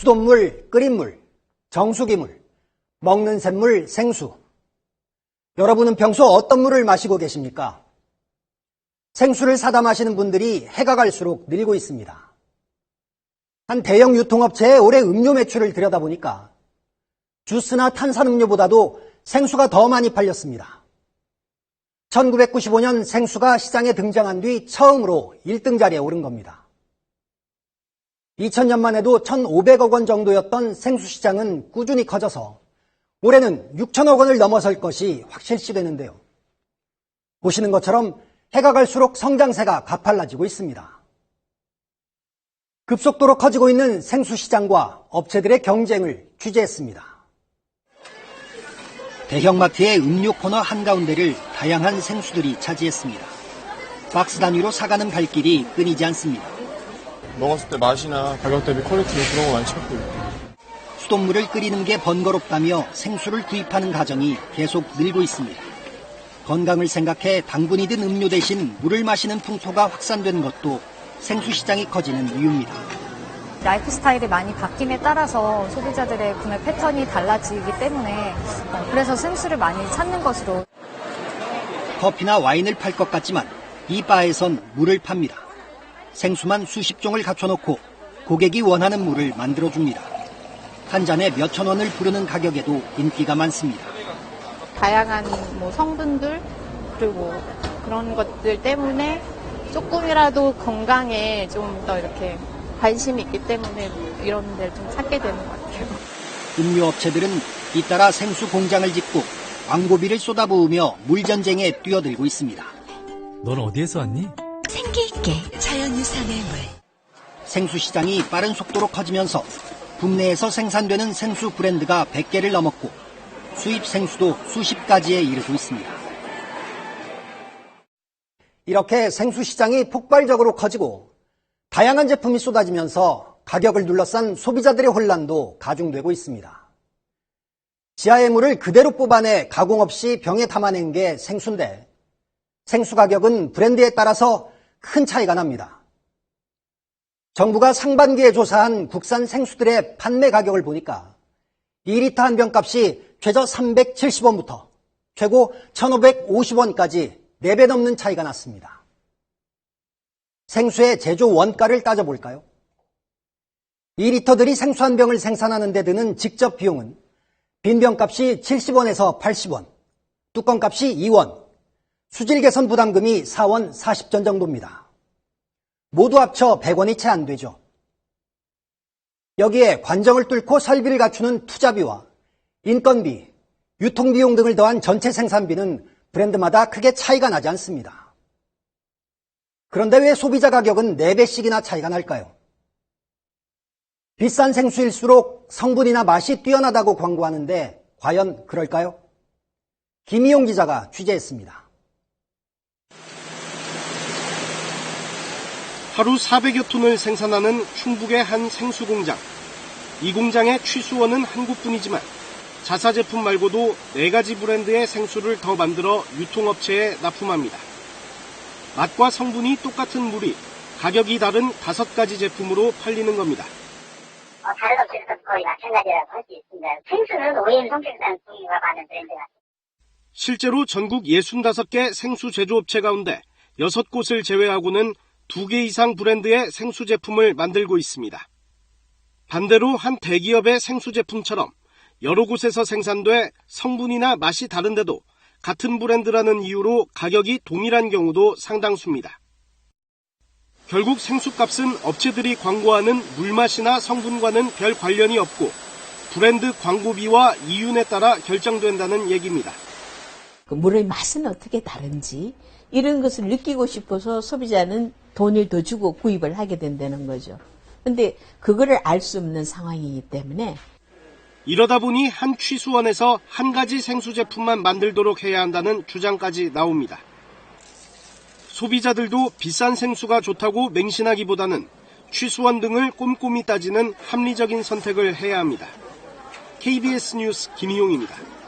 수돗물, 끓인 물, 정수기물, 먹는 샘물, 생수. 여러분은 평소 어떤 물을 마시고 계십니까? 생수를 사다 마시는 분들이 해가 갈수록 늘고 있습니다. 한 대형 유통업체의 올해 음료 매출을 들여다보니까 주스나 탄산음료보다도 생수가 더 많이 팔렸습니다. 1995년 생수가 시장에 등장한 뒤 처음으로 1등 자리에 오른 겁니다. 2000년만 해도 1,500억 원 정도였던 생수 시장은 꾸준히 커져서 올해는 6천억 원을 넘어설 것이 확실시 되는데요. 보시는 것처럼 해가 갈수록 성장세가 가팔라지고 있습니다. 급속도로 커지고 있는 생수 시장과 업체들의 경쟁을 취재했습니다. 대형마트의 음료 코너 한가운데를 다양한 생수들이 차지했습니다. 박스 단위로 사가는 발길이 끊이지 않습니다. 먹었을 때 맛이나 가격 대비 퀄리티 그런 거 많이 찾고 있고. 수돗물을 끓이는 게 번거롭다며 생수를 구입하는 가정이 계속 늘고 있습니다. 건강을 생각해 당분이 든 음료 대신 물을 마시는 풍토가 확산된 것도 생수 시장이 커지는 이유입니다. 라이프 스타일이 많이 바뀜에 따라서 소비자들의 구매 패턴이 달라지기 때문에 어, 그래서 생수를 많이 찾는 것으로 커피나 와인을 팔 것 같지만 이 바에선 물을 팝니다. 생수만 수십 종을 갖춰놓고 고객이 원하는 물을 만들어줍니다. 한 잔에 몇천 원을 부르는 가격에도 인기가 많습니다. 다양한 뭐 성분들 그리고 그런 것들 때문에 조금이라도 건강에 좀 더 이렇게 관심이 있기 때문에 이런 데를 좀 찾게 되는 것 같아요. 음료 업체들은 잇따라 생수 공장을 짓고 광고비를 쏟아부으며 물 전쟁에 뛰어들고 있습니다. 넌 어디에서 왔니? 생기 있게 자연유산의 물. 생수 시장이 빠른 속도로 커지면서 국내에서 생산되는 생수 브랜드가 100개를 넘었고 수입 생수도 수십 가지에 이르고 있습니다. 이렇게 생수 시장이 폭발적으로 커지고 다양한 제품이 쏟아지면서 가격을 둘러싼 소비자들의 혼란도 가중되고 있습니다. 지하의 물을 그대로 뽑아내 가공 없이 병에 담아낸 게 생수인데 생수 가격은 브랜드에 따라서 큰 차이가 납니다. 정부가 상반기에 조사한 국산 생수들의 판매 가격을 보니까 2리터 한 병 값이 최저 370원부터 최고 1,550원까지 4배 넘는 차이가 났습니다. 생수의 제조 원가를 따져볼까요? 2리터들이 생수 한 병을 생산하는 데 드는 직접 비용은 빈병 값이 70원에서 80원, 뚜껑 값이 2원, 수질 개선 부담금이 4원 40전 정도입니다. 모두 합쳐 100원이 채 안 되죠. 여기에 관정을 뚫고 설비를 갖추는 투자비와 인건비, 유통비용 등을 더한 전체 생산비는 브랜드마다 크게 차이가 나지 않습니다. 그런데 왜 소비자 가격은 4배씩이나 차이가 날까요? 비싼 생수일수록 성분이나 맛이 뛰어나다고 광고하는데 과연 그럴까요? 김희용 기자가 취재했습니다. 하루 400여 톤을 생산하는 충북의 한 생수 공장. 이 공장의 취수원은 한 곳뿐이지만 자사 제품 말고도 네 가지 브랜드의 생수를 더 만들어 유통업체에 납품합니다. 맛과 성분이 똑같은 물이 가격이 다른 다섯 가지 제품으로 팔리는 겁니다. 어, 다른 업체에서 거의 마찬가지라고 할 수 있습니다. 생수는 OEM 성격상 분류가 많은 브랜드가 실제로 전국 65개 생수 제조업체 가운데 6곳을 제외하고는 2개 이상 브랜드의 생수 제품을 만들고 있습니다. 반대로 한 대기업의 생수 제품처럼 여러 곳에서 생산돼 성분이나 맛이 다른데도 같은 브랜드라는 이유로 가격이 동일한 경우도 상당수입니다. 결국 생수값은 업체들이 광고하는 물맛이나 성분과는 별 관련이 없고 브랜드 광고비와 이윤에 따라 결정된다는 얘기입니다. 그 물의 맛은 어떻게 다른지 이런 것을 느끼고 싶어서 소비자는 돈을 더 주고 구입을 하게 된다는 거죠. 근데 그거를 알 수 없는 상황이기 때문에 이러다 보니 한 취수원에서 한 가지 생수 제품만 만들도록 해야 한다는 주장까지 나옵니다. 소비자들도 비싼 생수가 좋다고 맹신하기보다는 취수원 등을 꼼꼼히 따지는 합리적인 선택을 해야 합니다. KBS 뉴스 김희용입니다.